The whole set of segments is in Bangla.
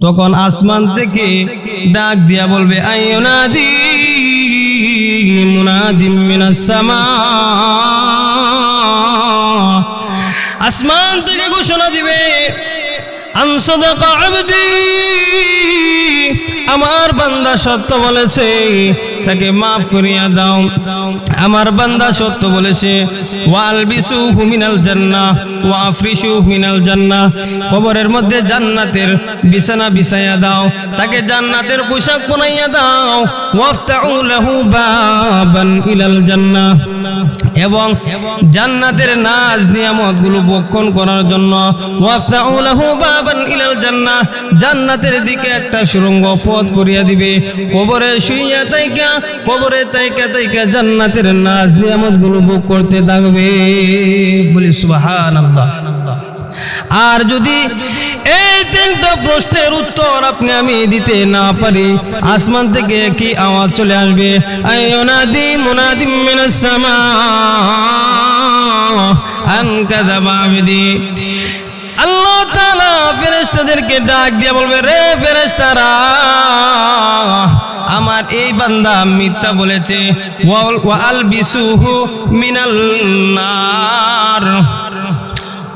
তখন আসমান থেকে ডাক দিয়া বলবে আয়োনাদি মুনাদিম আসমান থেকে ঘোষণা দিবে আমার বান্দা সত্য বলেছে তাকে মাফ করিয়া দাও। আমার বান্দা সত্য বলেছে ওয়াল বিসু হুমিনাল জান্না ওয়া আফরিসু হুমিনাল জান্না কবরের মধ্যে জান্নাতের বিছানা বিছাইয়া দাও, তাকে জান্নাতের পোশাক বানাইয়া দাও। ওয়াফতাউ লাহু বাবান ইলাল জান্নাহ। এবং জান্নাতের নাজ নিয়ামতগুলো বক্ষণ করার জন্য জান্নাতের দিকে একটা সুরঙ্গ পথ করিয়া দিবে। কবরে শুইয়া তাইকা, কবরে তাইকা তাইকা জান্নাতের নাজ নিয়ামতগুলো ভোগ করতে থাকবে। বলি সুবহানাল্লাহ। আর যদি এই তিনটা প্রশ্নের উত্তর আপনি আমি দিতে না পারি, আসমান থেকে কি আওয়াজ চলে আসবে। আয়নাদি মুনাদিম মিনাস সামা আন কাযাবা আবদি আল্লাহ তাআলা ফেরেশতাদেরকে ডাক দিয়ে বলবে, রে ফেরেশতারা, আমার এই বান্দা মিথ্যা বলেছে। ওয়াল বিসুহু মিনাল নার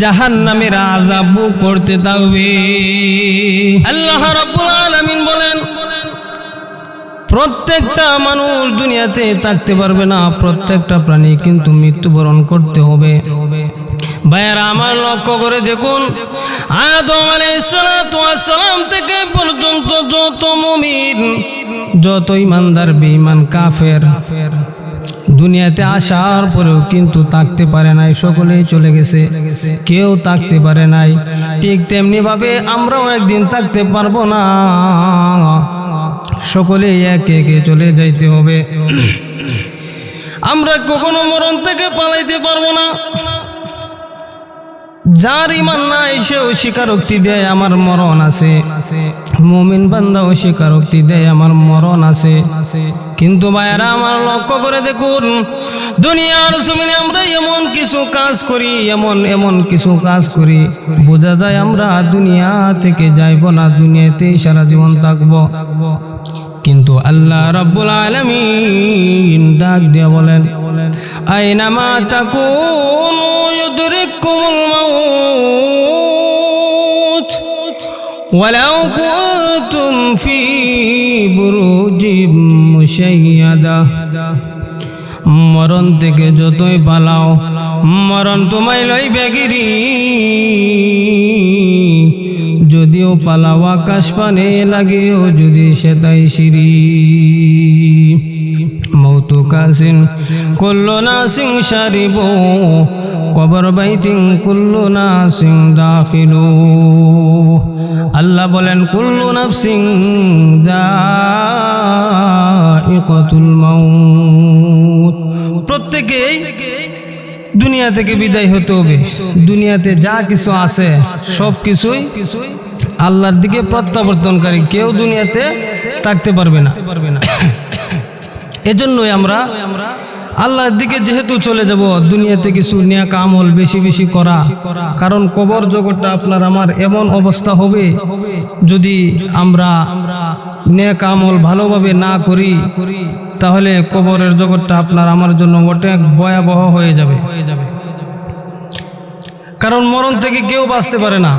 জাহান নামের আজাব করতে থাকবে আল্লাহ রাব্বুল আলামিন বলেন, প্রত্যেকটা মানুষ দুনিয়াতে থাকতে পারবে না, প্রত্যেকটা প্রাণী কিন্তু মৃত্যুবরণ করতে হবে। ভাইয়ারা, আমার লক্ষ্য করে দেখুন, আদম আলাইসালাম থেকে পর্যন্ত যত মুমিন, যত ইমানদার, বেঈমান, কাফের দুনিয়াতে আসার পরেও কিন্তু থাকতে পারে নাই, সকলেই চলে গেছে। কেউ থাকতে পারে নাই। ঠিক তেমনি ভাবে আমরাও একদিন থাকতে পারব না। সকলেই একে একে চলে যাইতে হবে। আমরা কখনো মরণ থেকে পালাইতে পারব না। যার ইমান নাই, সেও স্বীকারোক্তি দেয়, আমার মরণ আছে। মুমিন বান্দাও স্বীকারোক্তি দেয়, আমার মরণ আছে। কিন্তু ভাইয়েরা, আমার লক্ষ্য করে দেখুন, দুনিয়ার জমিনে আমরা এমন কিছু কাজ করি, এমন এমন কিছু কাজ করি। বোঝা যায় আমরা দুনিয়া থেকে যাইব না, দুনিয়াতেই সারা জীবন থাকব। কিন্তু আল্লাহ রাব্বুল আলামিন ডাক দিয়ে বলেন আইনামা তাকুনু ইউদরিকুমুল মাউত? ওয়ালাউ কুনতুম ফি বুরুজিম মুশাইয়াদা। মরণ থেকে যতই পালাও, মরণ তোমায় লইবে গিরি। যদিও পালাও আকাশ পানে লাগেও যদি সেটাই সিঁড়ি। মৌতু কাসিন কুল্লু না সিং সারিব, কবর বাইতিং কুল্লু না সিং দাখিলু আল্লাহ বলেন, কুল্লু নাফসিং দাইকাতুল মাউত। প্রত্যেকেই দুনিয়া থেকে বিদায় হতে হবে। দুনিয়াতে যা কিছু আছে সব কিছুই কিছুই আল্লাহর দিকে প্রত্যাবর্তনকারী কেউ দুনিয়াতে থাকতে পারবে না। এজন্যই আমরা আল্লাহর দিকে যেহেতু চলে যাব, দুনিয়াতে কিছু নিয়া কামল বেশি বেশি করা। কারণ কবর জগৎটা আপনার আমার এমন অবস্থা হবে, যদি আমরা নেক আমল ভালোভাবে না করি, তাহলে কবরের জগৎটা আপনার আমার জন্য অনেক ভয়াবহ হয়ে যাবে। কারণ মরণ থেকে কেউ বাঁচতে পারে না।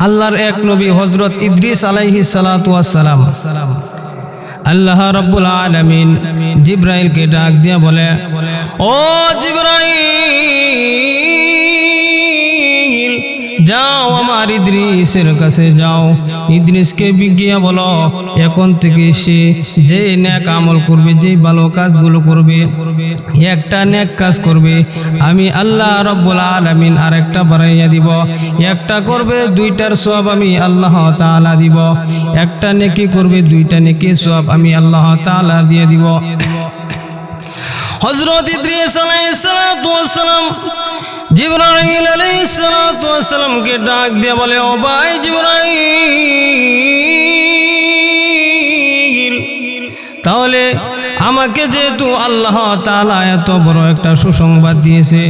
আল্লাহর এক নবী হজরত ইদ্রিস আলাইহি সালাম আল্লাহ রব্বুল আলমিন জিব্রাইলকে ডাক দিয়া বলে, ও জিব্রাইল! যাও আমার ইদ্রিসের কাছে যাও। ইদ্রিসকে বিজ্ঞিয়া বলো, এখন থেকে সে যে ন্যাক আমল করবে, যে ভালো কাজগুলো করবে, একটা ন্যাক কাজ করবে, আমি আল্লাহ রব্বুল আলামিন আরেকটা বাড়াইয়া দিব। একটা করবে, দুইটার সব আমি আল্লাহ তাআলা দিব। একটা নেকি করবে, দুইটা নেকি সব আমি আল্লাহ তাআলা দিয়ে দিব। হজরত ইদ্রিস আলাইহিস সালাম জিবরাইল আলাইহিস সালাতু ওয়াস সালামকে ডাক দিয়ে বলে ও ভাই জিব্রাইল তাহলে আমাকে যেহেতু আল্লাহ তাআলা এত বড় একটা সুসংবাদ দিয়েছে,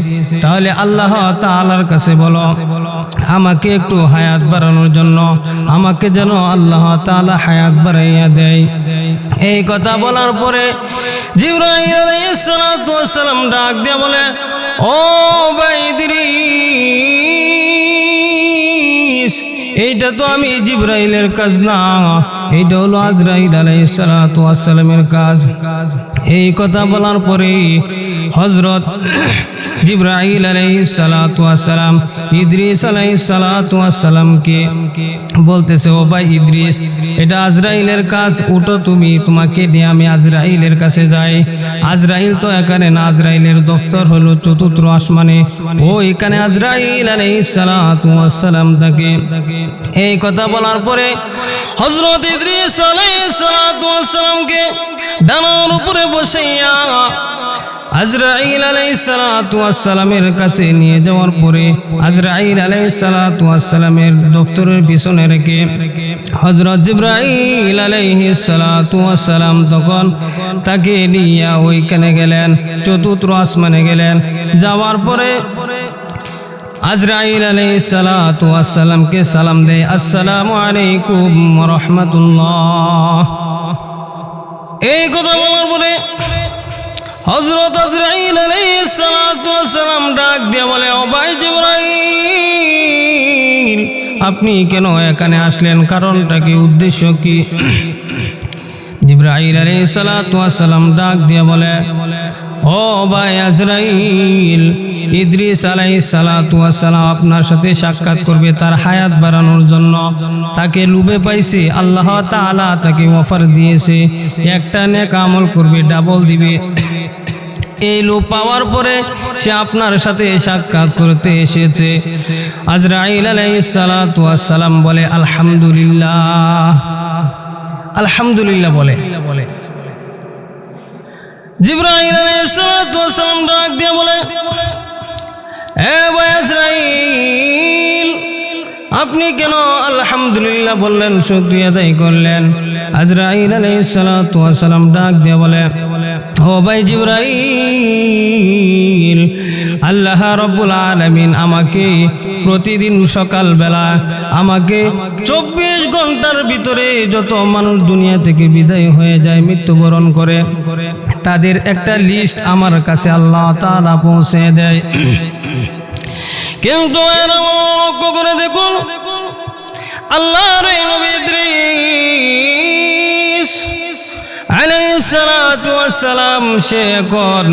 তাহলে আল্লাহ তাআলার কাছে বলো, আমাকে একটু হায়াত বাড়ানোর জন্য, আমাকে যেন আল্লাহ তাআলা হায়াত বাড়াইয়া দেয়। এই কথা বলার পরে ওয়াস ডাক দিয়ে বলে, ও বাইদরিস এইটা তো আমি জিব্রাইলের কাজ না। এইটা হলো আজরাইল আলাইসালামের কাজ। এই কথা বলার পরে হযরত জিব্রাইল আলাইহিস সালাতু ওয়াস সালাম, ইদ্রিস আলাইহিস সালাতু ওয়াস সালামকে বলতেছে, ও ভাই ইদ্রিস, এটা আজরাইলের কাজ, উঠো তুমি, তোমাকে নিয়ে আমি আজরাইলের কাছে যাই। আজরাইল তো এখানে না, আজরাইলের দফতর হলো চতুর্থ আসমানে। ও এখানে আজরাইল আলাইহিস সালাতু ওয়াস সালাম থাকে। এই কথা বলার পরে হযরত ইদ্রিস আলাইহিস সালাতু ওয়াস সালামকে ডানার উপরে বসাইয়া আজরাইল আলাইসালামের কাছে নিয়ে যাওয়ার পরে আজরাইল আলাইসালামের দপ্তরের পিছনে রেখে হজরত জিব্রাইল আলাইসালাম তখন তাকে নিয়ে ওইখানে গেলেন, চতুর্থ আসমানে গেলেন। যাওয়ার পরে আজরাইল আলাইসালামকে সালাম দেয়, আসসালামু আলাইকুম রহমতুল্লাহ। এই কথা বলার পরে হজরত আজরাইল সালাম ডাক দিয়ে বলে, ও ভাই জিবরাইল, আপনি কেন এখানে আসলেন? কারণটা কি, উদ্দেশ্য কি? জিব্রাইল ওয়াস সালাম ডাক দিয়ে বলে ও ভাই আজরাইল, ইদ্রিস সালাতু সালাম আপনার সাথে সাক্ষাৎ করবে, তার হায়াত বাড়ানোর জন্য। তাকে লুবে পাইছে, আল্লাহ তাআলা তাকে অফার দিয়েছে, একটা নেক আমল করবে, ডাবল দিবে। এই লোক পাওয়ার পরে সে আপনার সাথে সাক্ষাৎ করতে এসেছে। আজরাইল আলাইহিস সালাতু বলে, আলহামদুলিল্লাহ। আলহামদুলিল্লাহ বলে বলে। জিব্রাইল আলাইহিস সালাম ডাক দিয়ে বলে এ ভাই আজরাইল আপনি কেন আলহামদুলিল্লাহ বললেন, শুকরিয়া আদায় করলেন? আজরাইল আলাইহিস সালাতু সালাম ডাক দিয়ে বলে, ও ভাই জিব্রাইল, আল্লাহ রব্বুল আলামিন আমাকে প্রতিদিন সকালবেলা আমাকে চব্বিশ ঘণ্টার ভিতরে যত মানুষ দুনিয়া থেকে বিদায় হয়ে যায়, মৃত্যুবরণ করে, তাদের একটা লিস্ট আমার কাছে আল্লাহ তাআলা পৌঁছে দেয়। কিন্তু লক্ষ্য করে দেখুন আল্লাহর নবী ওয়াসসালাম সে এখন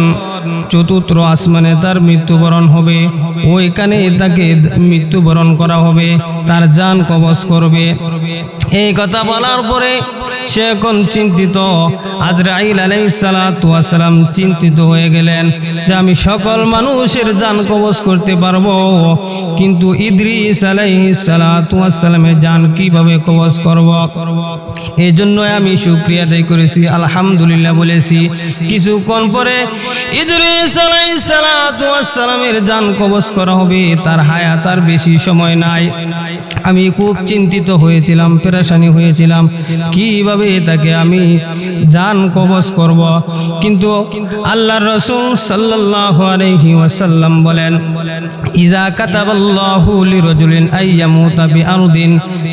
চতুর্থ আসমানে তার মৃত্যুবরণ হবে। ওইখানে তাকে মৃত্যুবরণ করা হবে, তার জান কবজ করবে। এই কথা বলার পরে সে এখন চিন্তিত। আজরাইল ওয়াসসালাম চিন্তিত হয়ে গেলেন যে আমি সকল মানুষের জান কবজ করতে পারব, কিন্তু ইদ্রিস ওয়াসসালামের জান কীভাবে কবজ করব? এই জন্য আমি শুকরিয়া আদায় করেছি। আলহামদুলিল্লাহ। বলেছি, কিছুক্ষণ পরে ইদ্রিস ওয়াসসালামের জান কবজ করা হবে, তার হায়াত আর বেশি সময় নাই। আমি খুব চিন্তিত হয়েছিলাম, পেরেশানি হয়েছিলাম, কীভাবে তাকে আমি জান কবজ করব? কিন্তু আল্লাহর রাসূল সাল্লাল্লাহু আলাইহি ওয়াসাল্লাম বলেন ইজা কাতাবাল্লাহু লিরাজুলিন আইয়ামুতা বিআরদিন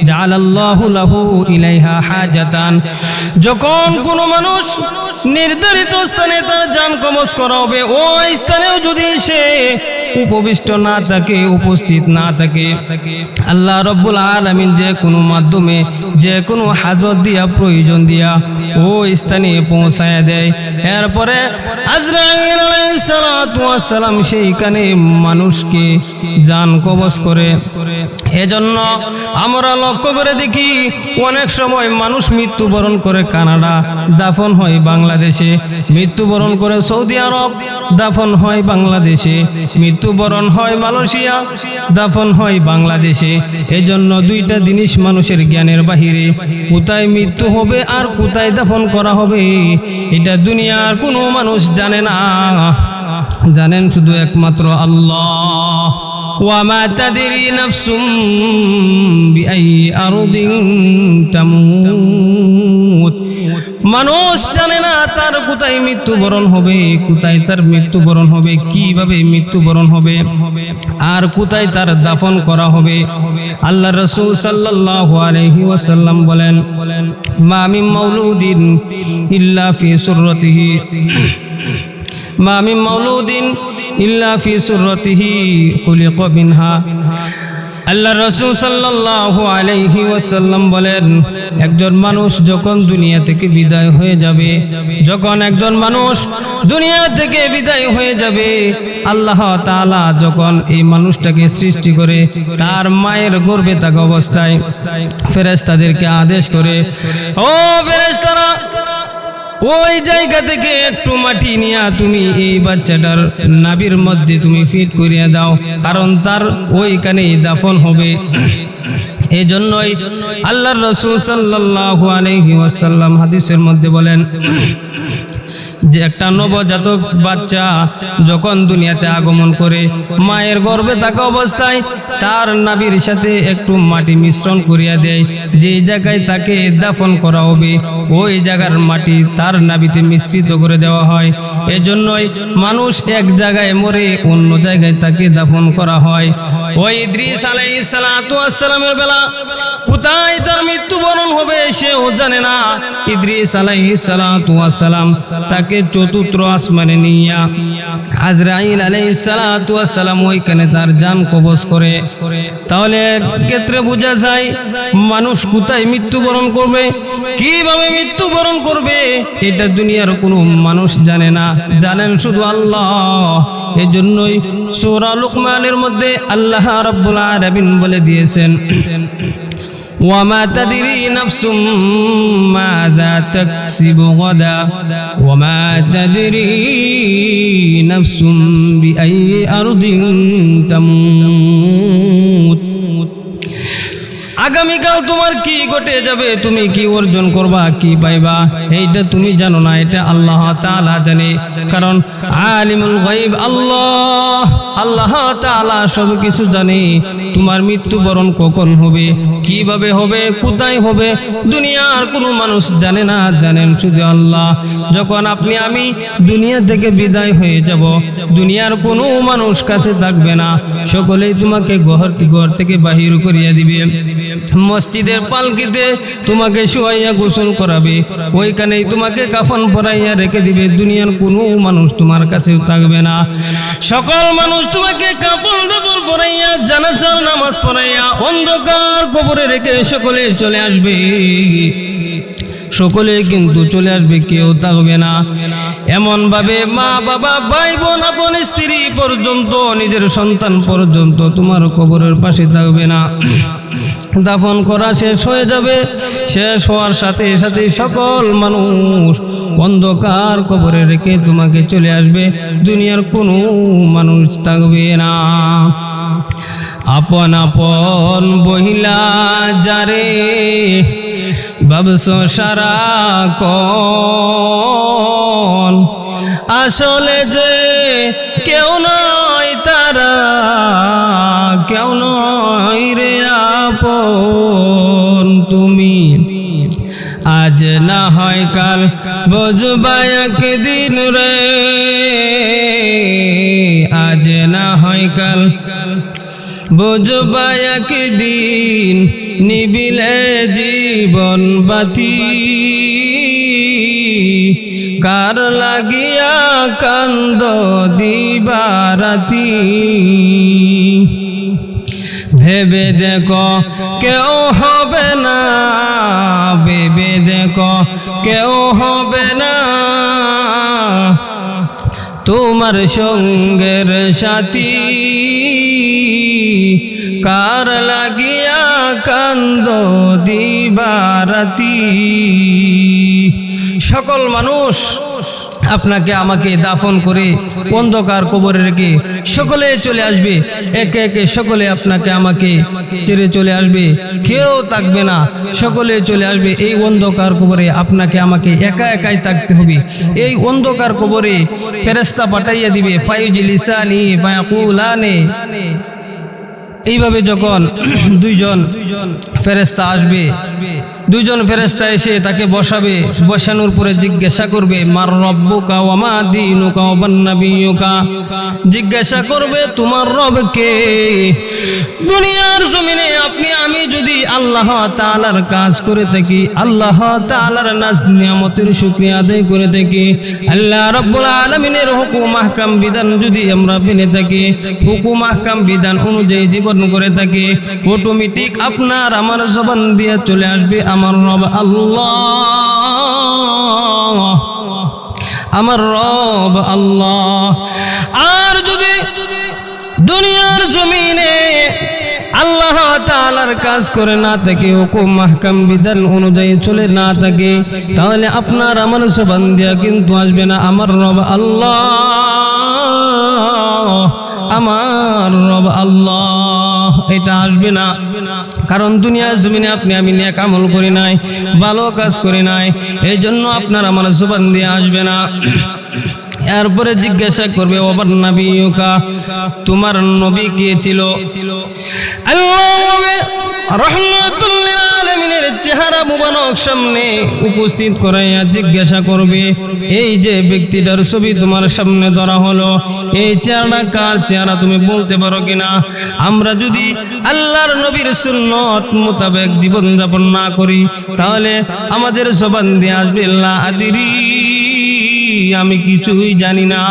জাআলাল্লাহু লাহু ইলাইহা হাজাতান। যখন কোনো মানুষ নির্ধারিত স্থানে তার জান কবচ করা হবে। ওই স্থানেও যদি সে উপবিষ্ট না থাকে, উপস্থিত না থাকে। আল্লাহ রব্বুল আলমিন যে কোনো মাধ্যমে, যে কোনো হাজত দিয়া, প্রয়োজন দিয়া ও স্থানে পৌঁছায় দেয়। এরপরে সালাম সেইখানে মানুষকে যান কবজ করে। এজন্য আমরা লক্ষ্য করে দেখি, অনেক সময় মানুষ মৃত্যুবরণ করে কানাডা, দাফন হয় বাংলাদেশে। মৃত্যুবরণ করে সৌদি আরব, দাফন হয় বাংলাদেশে। মৃত্যুবরণ হয় মালয়েশিয়া দাফন হয় বাংলাদেশে এজন্য দুইটা জিনিস মানুষের জ্ঞানের বাহিরে কোথায় মৃত্যু হবে আর কোথায় দাফন করা হবে এটা দুনিয়ার কোনো মানুষ জানে না জানেন শুধু একমাত্র আল্লাহ وما تدري نفس بأي أرض تموت মানুষ জানে না তার কোথায় মৃত্যুবরণ হবে, কোথায় তার মৃত্যুবরণ হবে, কীভাবে মৃত্যুবরণ হবে, আর কোথায় তার দাফন করা হবে। আল্লাহ রসুল ওয়াসাল্লাম বলেন, মা মিন মাউলুদিন ইল্লা ফি সুররতিহি মা মাউলুদিন ইল্লা ফি সুররতিহি খুলিক মিনহা। আল্লাহ রসুল সাল্লাল্লাহু আলাইহি ওয়াসাল্লাম বলেন, একজন মানুষ যখন দুনিয়া থেকে বিদায় হয়ে যাবে, যখন একজন মানুষ দুনিয়া থেকে বিদায় হয়ে যাবে, আল্লাহ তাআলা যখন এই মানুষটাকে সৃষ্টি করে তার মায়ের গর্বে থাকা অবস্থায় ফেরেশতাদেরকে আদেশ করে, ও ফেরেশতারা ওই জায়গা থেকে একটু মাটি নিয়ে তুমি এই বাচ্চাটার নাবির মধ্যে তুমি ফিট করিয়া দাও, কারণ তার ওইখানেই দাফন হবে। এই জন্যই আল্লাহ রসুল সাল্লাহ আলহিম হাদিসের মধ্যে বলেন যে একটা নবজাতক বাচ্চা যখন দুনিয়াতে আগমন করে, মায়ের গর্ভে থাকা অবস্থায় তার নাবির সাথে একটু মাটি মিশ্রণ করিয়া দেয়। যে জায়গায় তাকে দাফন করা হবে, ওই জায়গার মাটি তার নাবিতে মিশ্রিত করে দেওয়া হয়। এজন্যই মানুষ এক জায়গায় মরে অন্য জায়গায় তাকে দাফন করা হয়। ওই ইদ্রিস আলাইহিস সালাতু সালামের বেলা, কোথায় তার মৃত্যুবরণ হবে সেও জানে না। ইদ্রিস আলাইহিস সালাতু ওয়াস সালাম তাকে চতুর্থ আসমানে নিয়া আজরাইল আলাইহিস সালাতু ওইখানে তার জান কবজ করে। তাহলে ক্ষেত্রে বোঝা যায় মানুষ কোথায় মৃত্যুবরণ করবে, কীভাবে মৃত্যুবরণ করবে, এটা দুনিয়ার কোনো মানুষ জানে না। জানেন শুধু আল্লাহ। এজন্যই সূরা লুকমানের মধ্যে আল্লাহ রাব্বুল আলামিন বলে দিয়েছেন وما تدري نفس ماذا تكسب غدا وما تدري نفس بأي أرض تموت. আগামীকাল তোমার কি ঘটে যাবে? তুমি কি অর্জন করবা, কি পাইবা? এইটা তুমি জানো না, এটা আল্লাহ জানে। কারণ আলিমুল গায়ব আল্লাহ আল্লাহ তাআলা সব কিছু জানে। তোমার মৃত্যুবরণ কখন হবে? কীভাবে হবে? কোথায় হবে? দুনিয়ার কোনো মানুষ জানে না, জানেন শুধু আল্লাহ। যখন আপনি, আমি দুনিয়া থেকে বিদায় হয়ে যাব, দুনিয়ার কোনো মানুষ কাছে থাকবে না। সকলেই তোমাকে ঘর ঘর থেকে বাহির করিয়া দিবে। মসজিদের পালকিতে তোমাকে শুয়াইয়া গোসল করাবে। ওইখানেই তোমাকে কাফন পরাইয়া রেখে দিবে। দুনিয়ার কোনো মানুষ তোমার কাছে থাকবে না। সকল মানুষ তোমাকে কাপড় দাপড় পরাইয়া, জানাজার নামাজ পড়াইয়া অন্ধকার কবরে রেখে সকলে চলে আসবে। সকলে কিন্তু চলে আসবে, কেউ থাকবে না। এমন ভাবে মা, বাবা ভাই বোন আপন স্ত্রী পর্যন্ত, নিজের সন্তান পর্যন্ত তোমার কবরের পাশে থাকবে না। দাফন করা শেষ হয়ে যাবে। শেষ হওয়ার সাথে সাথে সকল মানুষ অন্ধকার কবরে রেখে তোমাকে চলে আসবে। দুনিয়ার কোনো মানুষ থাকবে না। আপন আপন বহিলা যারে ভাবস সারা কন। আসলে যে কেউ নয় তারা, কেউ নয় রে আপন তুমি আজ না হয় কাল বুঝবা একদিন রে। আজ না হয় কাল বুঝবা একদিন নিবিলে জীবন বাতি। কার লাগিয়া কান্দ দিবারাতি ভেবে দেখো, কেউ হবে না। ভেবে দেখো, কেউ হবে না। তোমার সঙ্গের সাথী কার লাগিয়া কান্দ দিবারাতি? সকল মানুষ আপনাকে, আমাকে দাফন করে অন্ধকার কবরে রেখে সকলে চলে আসবে। একে একে সকলে আপনাকে, আমাকে ছেড়ে চলে আসবে। কেউ থাকবে না। সকলে চলে আসবে। এই অন্ধকার কবরে আপনাকে, আমাকে একা একাই থাকতে হবে। এই অন্ধকার কবরে ফেরেস্তা পাঠাইয়া দিবে ফাইজি লিসানি ফায়াকুলানে। এইভাবে যখন দুইজন ফেরেস্তা আসবে দুইজন ফেরেস্তা এসে তাকে বসাবে বসানোর পরে জিজ্ঞাসা করবে, মার রব্বুকা ওয়ামা দিনুকা ওয়ান নাবিয়ুকা? জিজ্ঞাসা করবে, তোমার রবকে দুনিয়ার জমিনে আপনি, আমি যদি আল্লাহ তাআলার কাজ করে থাকি, আল্লাহ তাআলার নাজ নিয়ামতের শুকরিয়া আদায় করে থাকি, আল্লাহ রব্বুল আলামিনের হুকুম, আহকাম, বিধান যদি আমরা মেনে থাকি, হুকুম, আহকাম, বিধান অনুযায়ী জীবন করে থাকি, অটোমেটিক আপনার আমার জবান দিয়ে চলে আসবে আমার রব আল্লাহ। আমার রব আল্লাহ। আর যদি দুনিয়ার জমিনে আল্লাহ তাআলার কাজ করে না থাকে, হুকুম, মাহকাম, বিধান অনুযায়ী চলে না থাকে, তাহলে আপনার আমার জবান দিয়া কিন্তু আসবে না, আমার রব আল্লাহ। আমার রব আল্লাহ। এটা আসবে না আসবে না। কারণ দুনিয়া জমিনে আপনি আমি নিয়ে কামল করি নাই, ভালো কাজ করি নাই এই জন্য আপনার আমার জুবান দিয়ে আসবে না। এরপরে জিজ্ঞাসা করবে, ওবার নবীকা, তোমার নবী কে ছিল? রহমতুল্লাহ আলমিনের চেহারা মুবারক সামনে উপস্থিত করাইয়া জিজ্ঞাসা করবে, এই যে ব্যক্তিটার ছবি তোমার সামনে ধরা হলো, এই চেহারা কার চেহারা তুমি বলতে পারো কিনা? আমরা যদি আল্লাহর নবীর সুন্নত মোতাবেক জীবন যাপন না করি, তাহলে আমাদের জবান দিয়ে আসবে আল্লাহ আদিরি, আমি কিছুই জানি না।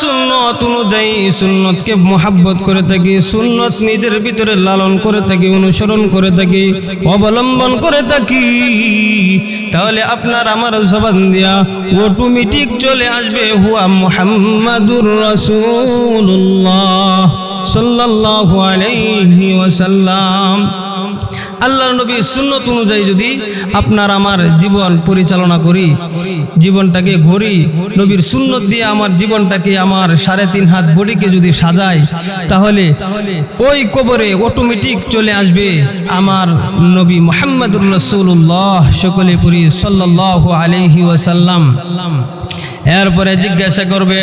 সুন্নত অনুযায়ী সুন্নতকে মোহাব্বত করে থাকি, সুন্নত নিজের ভিতরে লালন করে থাকি, অনুসরণ করে থাকি, অবলম্বন করে থাকি, তাহলে আপনার আমার জবান দিয়া অটোমেটিক চলে আসবে, হুয়া মুহাম্মাদুর রাসূলুল্লাহ সাল্লাল্লাহু আলাইহি ওয়াসাল্লাম। আল্লাহর নবীর সুন্নত অনুযায়ী যদি আপনার আমার জীবন পরিচালনা করি, জীবনটাকে ঘড়ি, নবীর সুন্নত দিয়ে আমার জীবনটাকে আমার সাড়ে তিন হাত বডিকে যদি সাজাই, তাহলে ওই কবরে অটোমেটিক চলে আসবে আমার নবী মোহাম্মদুর রসুল্লাহ সকলে পুরি সাল্লাহ আলহি ওয়াসাল্লাম। এরপরে জিজ্ঞাসা করবে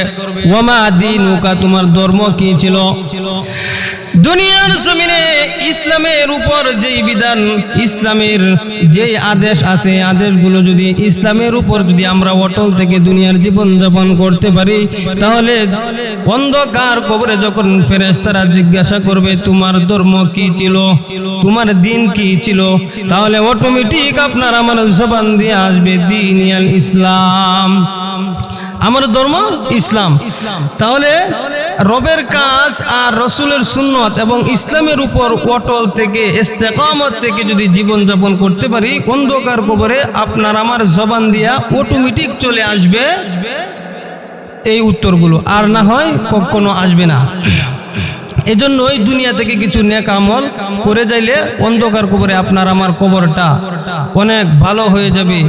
ওমা দিন ওকা তোমার ধর্ম কি ছিল? দুনিয়ার জমিনে ইসলামের উপর যেই বিধান, ইসলামের যেই আদেশ আছে, আদেশগুলো যদি ইসলামের উপর যদি আমরা অটল থেকে দুনিয়ার জীবন যাপন করতে পারি, তাহলে অন্ধকার কবরে যখন ফেরেশতারা জিজ্ঞাসা করবে, তোমার ধর্ম কি ছিল? তোমার দিন কি ছিল? তাহলে অটোমেটিক আপনার আমার জবান দিয়ে আসবে, দিন ইসলাম। আমার ধর্ম ইসলাম। তাহলে রবের কাজ আর রসুলের সুন্নত এবং ইসলামের উপর অটল থেকে, ইস্তেকামত থেকে যদি জীবন যাপন করতে পারি, অন্ধকার কবরে আপনার আমার জবান দিয়া অটোমেটিক চলে আসবে। এই উত্তরগুলো। আর না হয় কখনো আসবে না। এজন্যই দুনিয়া থেকে কিছু নেক আমল করে যাইলে অন্ধকার কবরে আপনার আমার কবরটা অনেক ভালো হয়ে যাবে,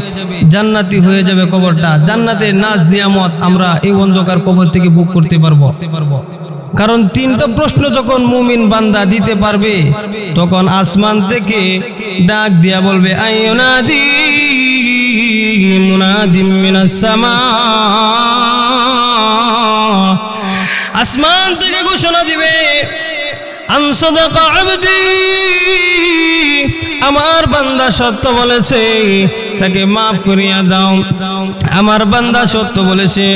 জান্নাতি হয়ে যাবে কবরটা। জান্নাতের নাজ নিয়ামত আমরা এই অন্ধকার কবর থেকে বুক করতে পারব। কারণ তিনটা প্রশ্ন যখন মুমিন বান্দা দিতে পারবে, তখন আসমান থেকে ডাক দিয়া বলবে আইনাদি মুনাদিম মিনাস সামা আসমান থেকে ঘোষণা দিবে। আমার বান্দা সত্য বলেছে। তাকে মাফ করিয়া দাও। আমার বান্দা সত্য বলেছে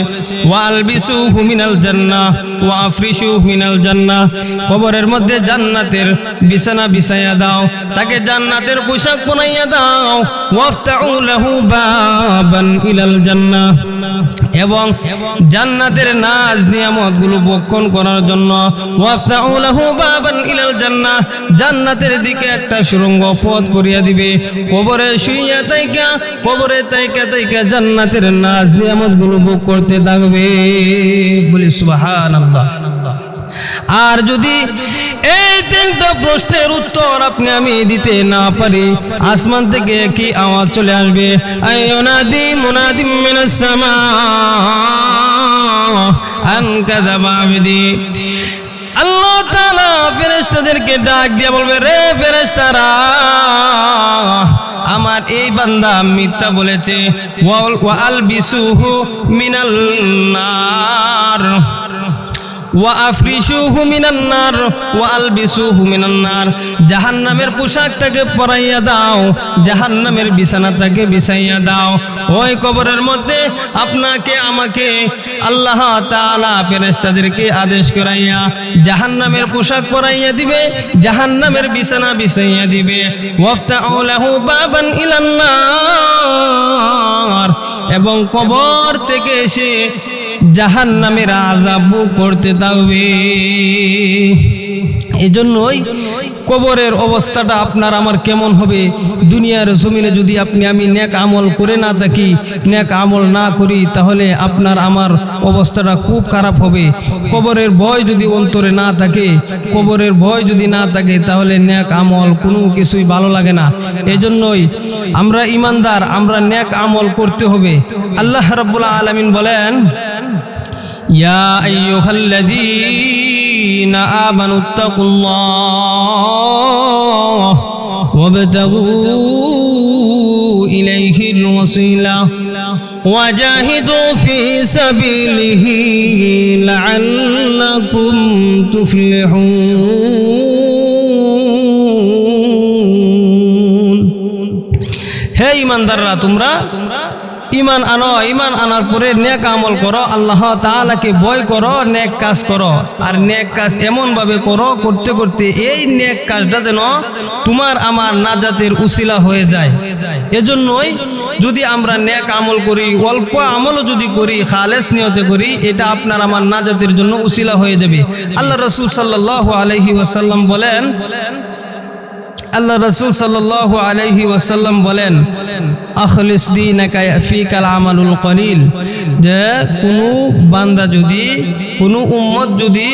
ওয়াল বিসু হুমিনাল জান্নাহ ওয়া আফরিসু মিনাল জান্নাহ কবরের মধ্যে জান্নাতের বিছানা বিছাইয়া দাও, তাকে জান্নাতের পোশাক পরাইয়া দাও। ওয়াফতাউ লাহু বাবান ইলাল জান্নাহ এবং জান্নাতের নাজ নিয়ামতগুলো বক্ষণ করার জন্য জান্নাতের দিকে একটা সুরঙ্গ পথ করিয়া দিবে। কবরে শুইয়া তাইকা কবরে তাইকা তাইকা জান্নাতের নাজ নিয়ামতগুলো ভোগ করতে থাকবে। বলি সুবহানাল্লাহ। আর যদি এই তিনটা প্রশ্নের উত্তর আপনি আমি দিতে না পারি, আসমান থেকে কি আওয়াজ চলে আসবে। আয়োনাদি মুনাদি মিনাস সামা, আন কাযাবা আবদি। আল্লাহ তাআলা ফেরেশতাদেরকে ডাক দিয়ে বলবে, রে ফেরেশতারা আমার এই বান্দা মিথ্যা বলেছে। ওয়াল বিসুহু মিনাল নার। জাহান্নামের পরাইয়া দাও, জাহান্নামের বিছাইয়া দাও। ওই কবরের মধ্যে আপনাকে, আমাকে, আল্লাহ তাআলা ফেরেশতাদেরকে আদেশ করাইয়া জাহান্নামের পোশাক পরাইয়া দিবে, জাহান্নামের বিছানা বিছাইয়া দিবে। বাবান এবং কবর থেকে এসে জাহান নামের আজাবু করতে থাকবে এজন্যই কবরের অবস্থাটা আপনার আমার কেমন হবে? দুনিয়ার জমিনে যদি আপনি আমি ন্যাক আমল করে না থাকি ন্যাক আমল না করি, তাহলে আপনার আমার অবস্থাটা খুব খারাপ হবে। কবরের ভয় যদি অন্তরে না থাকে, কবরের ভয় যদি না থাকে, তাহলে ন্যাক আমল কোনো কিছুই ভালো লাগে না। এজন্যই আমরা ইমানদার, আমরা ন্যাক আমল করতে হবে। আল্লাহ রাব্বুল আলামিন বলেন, ইয়া আইয়ুহাল্লাযীনা আমানুত্তাকুল্লাহ الله وابتغوا إليه الوسيلة وجاهدوا في سبيله لعلكم تفلحون হে ইমানদাররা তোমরা ইমান আনো, ইমান আনার পরে নেক আমল করো, আল্লাহ তাআলাকে ভয় করো, নেক কাজ করো। আর নেক কাজ এমন ভাবে করো, করতে করতে এই নেক কাজটা যেন তোমার আমার নাজাতের উসিলা হয়ে যায়। এজন্যই যদি আমরা নেক আমল করি, অল্প আমলও যদি করি, খালেস নিয়তে করি, এটা আপনার আমার নাজাতের জন্য উসিলা হয়ে যাবে। আল্লাহ রসুল সাল্লাহ আলহি ওয়াসাল্লাম বলেন আল্লাহ রসুল সাল্লাহ আলহি ওয়াসাল্লাম বলেন, আখলিস ফিকাল আমালুল কলিল যে কোনো বান্দা যদি, কোনো উম্মত যদি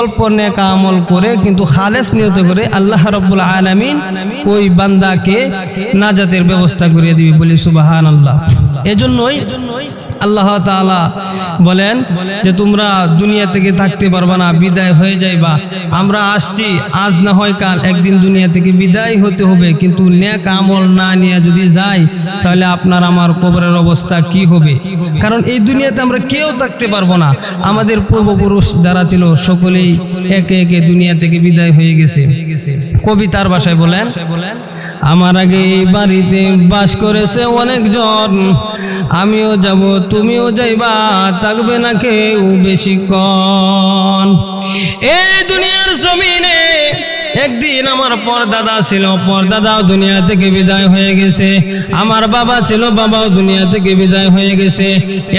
অল্প নেকা আমল করে, কিন্তু খালেস নিয়ত করে আল্লাহ রব্বুল আলামিন ওই বান্দাকে নাজাতের ব্যবস্থা করিয়ে দিবি বলি সুবাহান আল্লাহ এজন্যই আল্লাহ তাআলা বলেন যে তোমরা দুনিয়া থেকে থাকতে পারবা না, বিদায় হয়ে যাইবা। আমরা আসছি, আজ না হয় কাল একদিন দুনিয়া থেকে বিদায় হতে হবে, কিন্তু নেক আমল না নিয়ে যদি যাই, তাহলে আপনার আমার কবরের অবস্থা কি হবে? কারণ এই দুনিয়াতে আমরা কেউ থাকতে পারব না। আমাদের পূর্বপুরুষ যারা ছিল, সকলেই একে একে দুনিয়া থেকে বিদায় হয়ে গেছে। কবিতার ভাষায় বলেন আমার আগে এই বাড়িতে বাস করেছে অনেকজন। আমিও যাব, তুমিও যাইবা, থাকবে না কেউ বেশি বেশিক্ষণ। এই দুনিয়ার জমিনে একদিন আমার পরদাদা ছিল, পরদাদাও দুনিয়া থেকে বিদায় হয়ে গেছে। আমার বাবা ছিল, বাবাও দুনিয়া থেকে বিদায় হয়ে গেছে।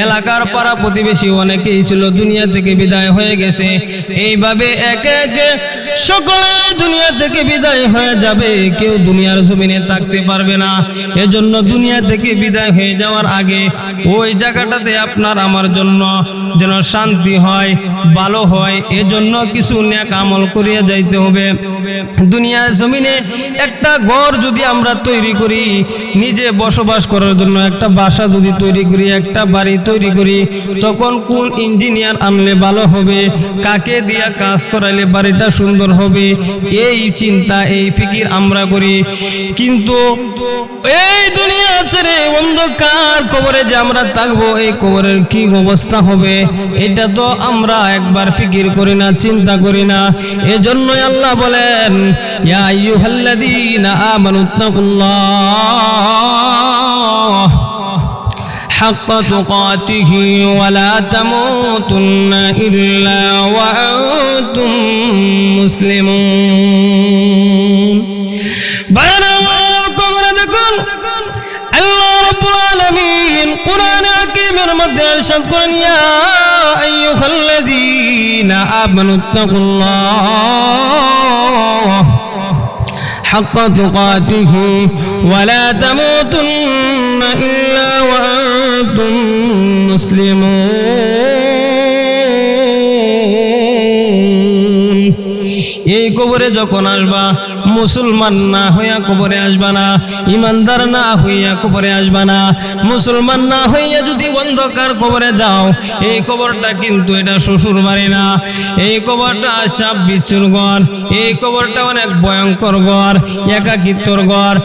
এলাকার পাড়া প্রতিবেশী অনেকেই ছিল, দুনিয়া থেকে বিদায় হয়ে গেছে। এইভাবে একে একে সকলে দুনিয়া থেকে বিদায় হয়ে যাবে। কেউ দুনিয়ার জমিনে থাকতে পারবে না। এজন্য দুনিয়া থেকে বিদায় হয়ে যাওয়ার আগে ওই জায়গাটাতে আপনার, আমার জন্য যেন শান্তি হয়, ভালো হয়। এজন্য কিছু নেক আমল করিয়া যাইতে হবে। দুনিয়ার জমিনে একটা ঘর যদি আমরা তৈরি করি, নিজে বসবাস করার জন্য একটা বাসা যদি তৈরি করি, একটা বাড়ি তৈরি করি, তখন কোন ইঞ্জিনিয়ার আনলে ভালো হবে, কাকে দিয়া কাজ করাইলে বাড়িটা সুন্দর হবে, এই চিন্তা, এই ফিকির আমরা করি। কিন্তু এই দুনিয়া ছেড়ে অন্ধকার কবরে যে আমরা থাকব, এই কবরের কি অবস্থা হবে? এটা তো আমরা একবার ফিকির করি না, চিন্তা করি না। এজন্যই আল্লাহ বলেন ইয়া আইয়ুহাল্লাযীনা আমানু তাকুল্লাহ حق تقاته ولا تموتن إلا وأنتم مسلمون বাইরে কবরে দেখুন আল্লাহ রাব্বুল আলামিন কোরআন হাকীমের মধ্যে ارشاد করেন ইয়া আইয়ুহাল্লাযীনা আমানু তাকুল্লাহ حق تقاته ولا تموتن إلا وأنتم مسلمون এই কবরে যখন আসবা মুসলমান না হইয়া কবরে আসবা না, ইমানদার না হইয়া কবরে আসবা না। মুসলমান না হইয়া যদি অন্ধকার কবরে যাও, এই কবরটা কিন্তু এটা শ্বশুর বাড়ি না। এই কবরটা সাপ বিচ্ছুর এই কবরটা অনেক ভয়ঙ্কর ঘর, একাকিত্বর ঘর।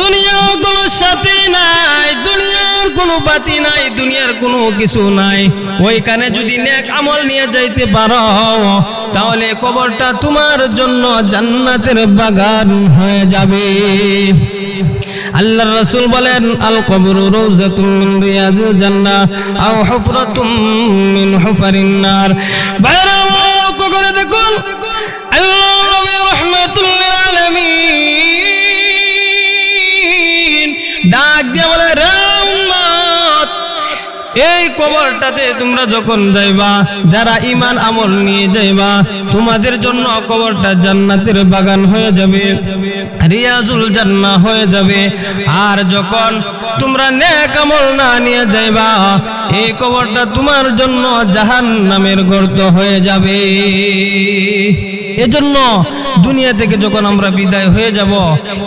দুনিয়া কোনো সাথে নাই, দুনিয়ার কোনো বাতি নাই, দুনিয়ার কোনো কিছু নাই। ওইখানে যদি নেক আমল নিয়ে যাইতে পারো, তাহলে কবরটা তোমার জন্য জান্নাতের বাগান। হয়ে যাবে। আল্লাহ রাসূল বলেন আল কবরু রওজাতুম মিন রিয়াজিল জান্নাহ, আও হুফরাতুম মিন হুফারিন নার। বাইরে দেখুন রাহমাতুল লিল আলামিন ডাক দিয়ে বলে রে উম্মত এই কবরটাতে তোমরা যখন যাইবা, যারা ইমান আমল নিয়ে যাইবা, তোমাদের জন্য কবরটা জান্নাতের বাগান হয়ে যাবে, রিয়াজুল জান্না হয়ে যাবে। আর যখন তোমরা নেক আমল না নিয়ে যাইবা, এই কবরটা তোমার জন্য জাহান নামের গর্ত হয়ে যাবে। এজন্য দুনিয়া থেকে যখন আমরা বিদায় হয়ে যাব,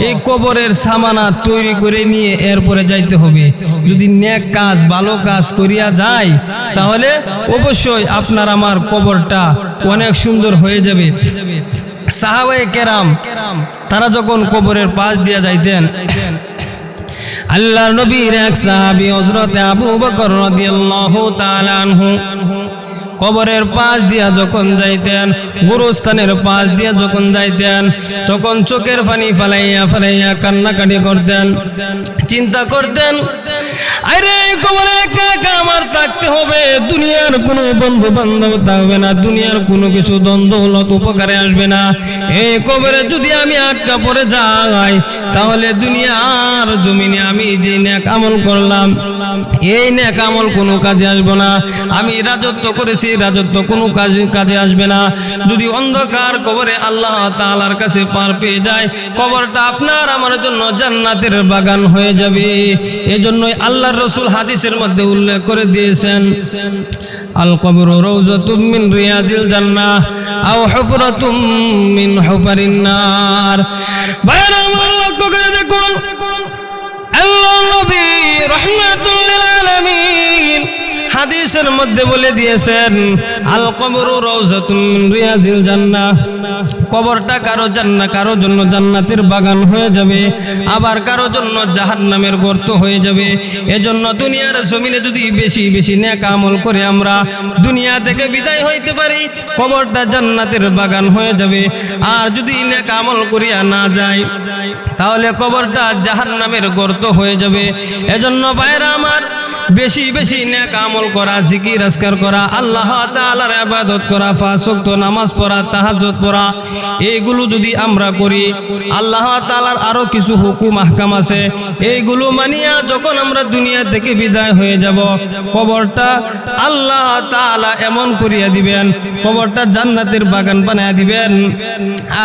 এই কবরের সামানা তৈরি করে নিয়ে এরপরে যাইতে হবে। যদি নেক কাজ, ভালো কাজ করিয়া যায়, তাহলে অবশ্যই আপনার আমার কবরটা অনেক সুন্দর হয়ে যাবে। সাহাবায়ে কেরাম, তারা যখন কবরের পাশ দিয়া যাইতেন আল্লাহ নবীর এক সাহাবী হযরত আবু বকর রাদিয়াল্লাহু তাআলা আনহু কবরের পাশ দিয়া যখন যাইতেন, গুরুস্থানের পাশ দিয়া যখন যাইতেন, তখন চোখের পানি ফালাইয়া ফালাইয়া কান্নাকাটি করতেন, চিন্তা করতেন আরে কবরে একা থাকতে হবে। দুনিয়ার কোনো বন্ধু বান্ধব থাকবে না, দুনিয়ার কোনো কিছু দ্বন্দ্ব হলত উপকারে আসবে না। এই কবরে যদি আমি আটকা পড়ে যাই, তাহলে দুনিয়ার জমিনে আমি যে নেক আমল করলাম, এই নেক আমল কোনো কাজে আসবে না। আমি রাজত্ব করেছি, রাজত্ব কোনো কাজে কাজে আসবে না। যদি অন্ধকার কবরে আল্লাহ তালার কাছে পার পেয়ে যায়, কবরটা আপনার আমার জন্য জান্নাতের বাগান হয়ে যাবে। এজন্যই আল্লাহর রসুল হাদিসের মধ্যে উল্লেখ করে দিয়েছেন। আল কবর রৌজাতুম মিন রিয়াজিল জান্নাহ আও হুফরাতুম মিন হুফারিন নার। ভাইরা আমার লক্ষ্য করে দেখুন। হাদিসের মধ্যে বলে দিয়েছেন, আল কবরু রিয়াজিল জান্নাহ। কবরটা কারও জান্নাহ, কারও জন্য জান্নাতের বাগান হয়ে যাবে, আবার কারও জন্য জাহান্নামের গর্ত হয়ে যাবে। এজন্য দুনিয়ার জমিনে যদি বেশি বেশি নেক আমল করে আমরা দুনিয়া থেকে বিদায় হইতে পারি, কবরটা জান্নাতের বাগান হয়ে যাবে। আর যদি নেক আমল করিয়া না যায় তাহলে কবরটা জাহান্নামের গর্ত হয়ে যাবে। এজন্য বাইরা আমার বেশি বেশি নেক আমল করা, জিকির, আজকার করা, আল্লাহ তাআলার ইবাদত করা, পাঁচ নামাজ পড়া, তাহাজ্জুদ পড়া, এইগুলো যদি আমরা করি, আল্লাহ তাআলার আরও কিছু হুকুম, আহকাম আছে। এইগুলো মানিয়া যখন আমরা দুনিয়া থেকে বিদায় হয়ে যাব, কবরটা আল্লাহ তাআলা এমন করিয়া দিবেন, কবরটা জান্নাতের বাগান বানায় দিবেন।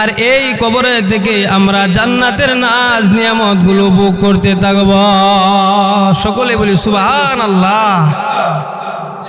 আর এই কবরে থেকে আমরা জান্নাতের নাজ নিয়ামতগুলো ভোগ করতে থাকব। সকলে বলি, সুবহান আল্লাহ